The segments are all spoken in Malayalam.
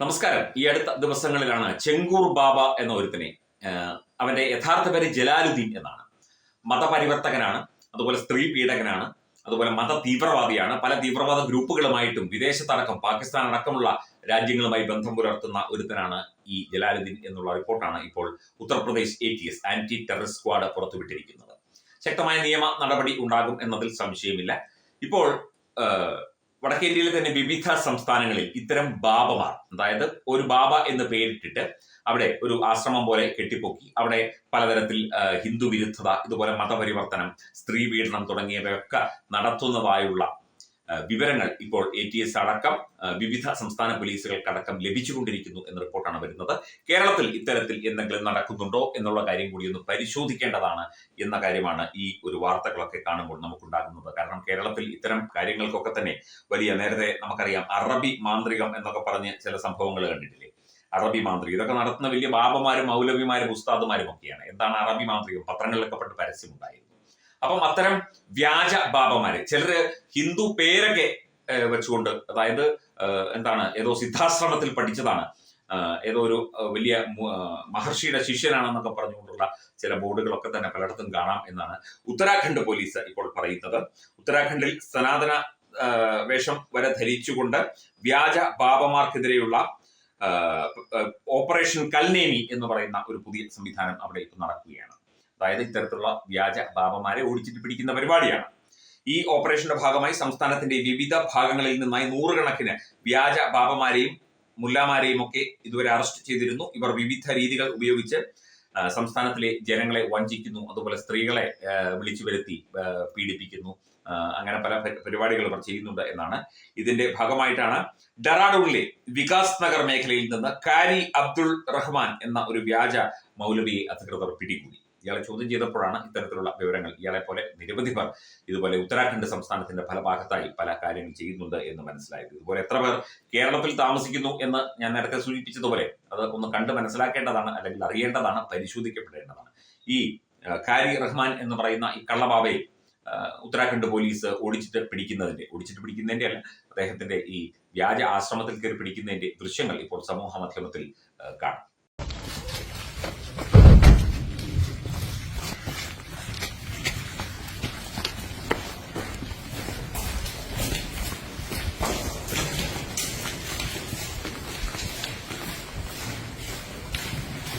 നമസ്കാരം. ഈ അടുത്ത ദിവസങ്ങളിലാണ് ചെങ്കൂർ ബാബ എന്ന ഒരുത്തിനെ അവന്റെ യഥാർത്ഥ പേര് ജലാലുദ്ദീൻ എന്നാണ്. മതപരിവർത്തകനാണ് അതുപോലെ സ്ത്രീ പീഡകനാണ് അതുപോലെ മത തീവ്രവാദിയാണ്. പല തീവ്രവാദ ഗ്രൂപ്പുകളുമായിട്ടും വിദേശത്തടക്കം പാകിസ്ഥാൻ അടക്കമുള്ള രാജ്യങ്ങളുമായി ബന്ധം പുലർത്തുന്ന ഒരുത്തനാണ് ഈ ജലാലുദ്ദീൻ എന്നുള്ള റിപ്പോർട്ടാണ് ഇപ്പോൾ Uttar Pradesh A T S anti terrorist squad പുറത്തുവിട്ടിരിക്കുന്നത്. ശക്തമായ നിയമ നടപടി ഉണ്ടാകും എന്നതിൽ സംശയമില്ല. ഇപ്പോൾ വടക്കേന്ത്യയിലെ തന്നെ വിവിധ സംസ്ഥാനങ്ങളിൽ ഇത്തരം ബാബമാർ അതായത് ഒരു ബാബ എന്ന് പേരിട്ടിട്ട് അവിടെ ഒരു ആശ്രമം പോലെ കെട്ടിപ്പൊക്കി അവിടെ പലതരത്തിൽ ഹിന്ദു വിരുദ്ധത ഇതുപോലെ മതപരിവർത്തനം സ്ത്രീ പീഡനം തുടങ്ങിയവയൊക്കെ നടത്തുന്നതായുള്ള വിവരങ്ങൾ ഇപ്പോൾ എ ടി എസ് അടക്കം വിവിധ സംസ്ഥാന പോലീസുകൾക്കടക്കം ലഭിച്ചുകൊണ്ടിരിക്കുന്നു എന്ന റിപ്പോർട്ടാണ് വരുന്നത്. കേരളത്തിൽ ഇത്തരത്തിൽ എന്തെങ്കിലും നടക്കുന്നുണ്ടോ എന്നുള്ള കാര്യം കൂടി ഒന്ന് പരിശോധിക്കേണ്ടതാണ് എന്ന കാര്യമാണ് ഈ ഒരു വാർത്തകളൊക്കെ കാണുമ്പോൾ നമുക്കുണ്ടാകുന്നത്. കാരണം കേരളത്തിൽ ഇത്തരം കാര്യങ്ങൾക്കൊക്കെ തന്നെ വലിയ നേരത്തെ നമുക്കറിയാം അറബി മാന്ത്രികം എന്നൊക്കെ പറഞ്ഞ് ചില സംഭവങ്ങൾ കണ്ടിട്ടില്ലേ? അറബി മാന്ത്രികം. ഇതൊക്കെ നടത്തുന്ന വലിയ ബാബമാരും മൗലവിമാരും ഉസ്താദുമാരും ഒക്കെയാണ്. എന്താണ് അറബി മാന്ത്രികം? പത്രങ്ങളിലൊക്കെ പെട്ട് പരസ്യമുണ്ടായിരുന്നു. അപ്പം അത്തരം വ്യാജ ബാബമാര് ചിലര് ഹിന്ദു പേരൊക്കെ വെച്ചുകൊണ്ട് അതായത് എന്താണ് ഏതോ സിദ്ധാശ്രമത്തിൽ പഠിച്ചതാണ്. ഏതോ ഒരു വലിയ മഹർഷിയുടെ ശിഷ്യനാണെന്നൊക്കെ പറഞ്ഞുകൊണ്ടുള്ള ചില ബോർഡുകളൊക്കെ തന്നെ പലയിടത്തും കാണാം എന്നാണ് ഉത്തരാഖണ്ഡ് പോലീസ് ഇപ്പോൾ പറയുന്നത്. ഉത്തരാഖണ്ഡിൽ സനാതന വേഷം വരെ ധരിച്ചുകൊണ്ട് വ്യാജ ബാബമാർക്കെതിരെയുള്ള ഓപ്പറേഷൻ കൽനേമി എന്ന് പറയുന്ന ഒരു പുതിയ സംവിധാനം അവിടെ നടക്കുകയാണ്. അതായത് ഇത്തരത്തിലുള്ള വ്യാജ ബാബമാരെ ഓടിച്ചിട്ട് പിടിക്കുന്ന പരിപാടിയാണ്. ഈ ഓപ്പറേഷന്റെ ഭാഗമായി സംസ്ഥാനത്തിന്റെ വിവിധ ഭാഗങ്ങളിൽ നിന്നായി നൂറുകണക്കിന് വ്യാജ ബാബമാരെയും മുല്ലാമാരെയും ഒക്കെ ഇതുവരെ അറസ്റ്റ് ചെയ്തിരുന്നു. ഇവർ വിവിധ രീതികൾ ഉപയോഗിച്ച് സംസ്ഥാനത്തിലെ ജനങ്ങളെ വഞ്ചിക്കുന്നു. അതുപോലെ സ്ത്രീകളെ വിളിച്ചു വരുത്തി പീഡിപ്പിക്കുന്നു. അങ്ങനെ പല പരിപാടികൾ ഇവർ ചെയ്യുന്നുണ്ട് എന്നാണ് ഇതിന്റെ ഭാഗമായിട്ടാണ് ഡെറാഡൂണിലെ വികാസ് നഗർ മേഖലയിൽ നിന്ന് കാരി അബ്ദുൾ റഹ്മാൻ എന്ന ഒരു വ്യാജ മൗലവിയെ അധികൃതർ പിടികൂടി. ഇയാളെ ചോദ്യം ചെയ്തപ്പോഴാണ് ഇത്തരത്തിലുള്ള വിവരങ്ങൾ. ഇയാളെ പോലെ നിരവധി പേർ ഇതുപോലെ ഉത്തരാഖണ്ഡ് സംസ്ഥാനത്തിന്റെ പല ഭാഗത്തായി പല കാര്യങ്ങൾ ചെയ്യുന്നുണ്ട് എന്ന് മനസ്സിലായത്. ഇതുപോലെ എത്ര പേർ കേരളത്തിൽ താമസിക്കുന്നു എന്ന് ഞാൻ നേരത്തെ സൂചിപ്പിച്ചതുപോലെ അത് ഒന്ന് കണ്ട് മനസ്സിലാക്കേണ്ടതാണ് അല്ലെങ്കിൽ അറിയേണ്ടതാണ് പരിശോധിക്കപ്പെടേണ്ടതാണ്. ഈ കാരി റഹ്മാൻ എന്ന് പറയുന്ന ഈ കള്ളബാബയെ ഉത്തരാഖണ്ഡ് പോലീസ് ഓടിച്ചിട്ട് പിടിക്കുന്നതിന്റെ ഓടിച്ചിട്ട് പിടിക്കുന്നതിന്റെ അല്ല അദ്ദേഹത്തിന്റെ ഈ വ്യാജ ആശ്രമത്തിൽ കയറി പിടിക്കുന്നതിന്റെ ദൃശ്യങ്ങൾ ഇപ്പോൾ സമൂഹ മാധ്യമത്തിൽ കാണാം.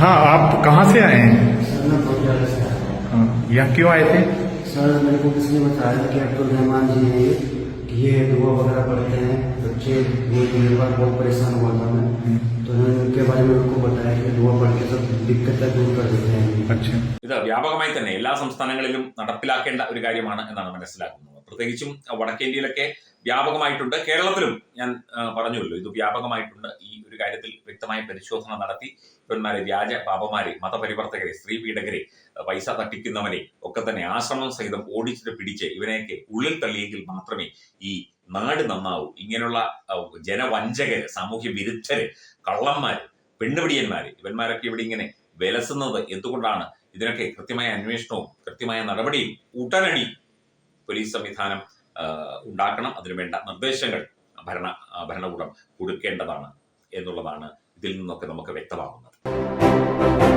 हाँ आप कहाँ से आए हैं सर मैं बहुत ज़्यादा से आया हाँ, यहाँ क्यों आए थे सर मेरे को किसी ने बताया कि अब्दुल रहमान जी है ये, कि ये दुआ वगैरह पढ़ते हैं बच्चे वो मेरे पास बहुत परेशान हुआ था मैं तो उन्होंने उनके बारे में उनको बताया कि दुआ पढ़ के सब दिक्कतें दूर कर देते हैं अच्छा ഇത് വ്യാപകമായി തന്നെ എല്ലാ സംസ്ഥാനങ്ങളിലും നടപ്പിലാക്കേണ്ട ഒരു കാര്യമാണ് എന്നാണ് മനസ്സിലാക്കുന്നത് പ്രത്യേകിച്ചും വടക്കേന്ത്യയിലൊക്കെ വ്യാപകമായിട്ടുണ്ട്. കേരളത്തിലും ഞാൻ പറഞ്ഞുവല്ലോ ഇത് വ്യാപകമായിട്ടുണ്ട്. ഈ ഒരു കാര്യത്തിൽ വ്യക്തമായ പരിശോധന നടത്തി. ഇവന്മാരെ വ്യാജ പാപമാരെ മതപരിവർത്തകരെ സ്ത്രീ പീഡകരെ പൈസ തട്ടിക്കുന്നവരെ ഒക്കെ തന്നെ ആശ്രമം സഹിതം ഓടിച്ചിട്ട് പിടിച്ച് ഇവനെയൊക്കെ ഉള്ളിൽ തള്ളിയെങ്കിൽ മാത്രമേ ഈ നാട് നന്നാവൂ. ഇങ്ങനെയുള്ള ജനവഞ്ചകര് സാമൂഹ്യ വിരുദ്ധര് കള്ളന്മാര് പെണ്ണുപിടിയന്മാര് ഇവന്മാരൊക്കെ ഇവിടെ ഇങ്ങനെ വിലസുന്നത് എന്തുകൊണ്ടാണ്? ഇതിനൊക്കെ കൃത്യമായ അന്വേഷണവും കൃത്യമായ നടപടിയും ഉടനടി പോലീസ് സംവിധാനം ഉണ്ടാക്കണം. അതിനുവേണ്ട നിർദ്ദേശങ്ങൾ ഭരണ ഭരണകൂടം കൊടുക്കേണ്ടതാണ് എന്നുള്ളതാണ് ഇതിൽ നിന്നൊക്കെ നമുക്ക് വ്യക്തമാകുന്നത്.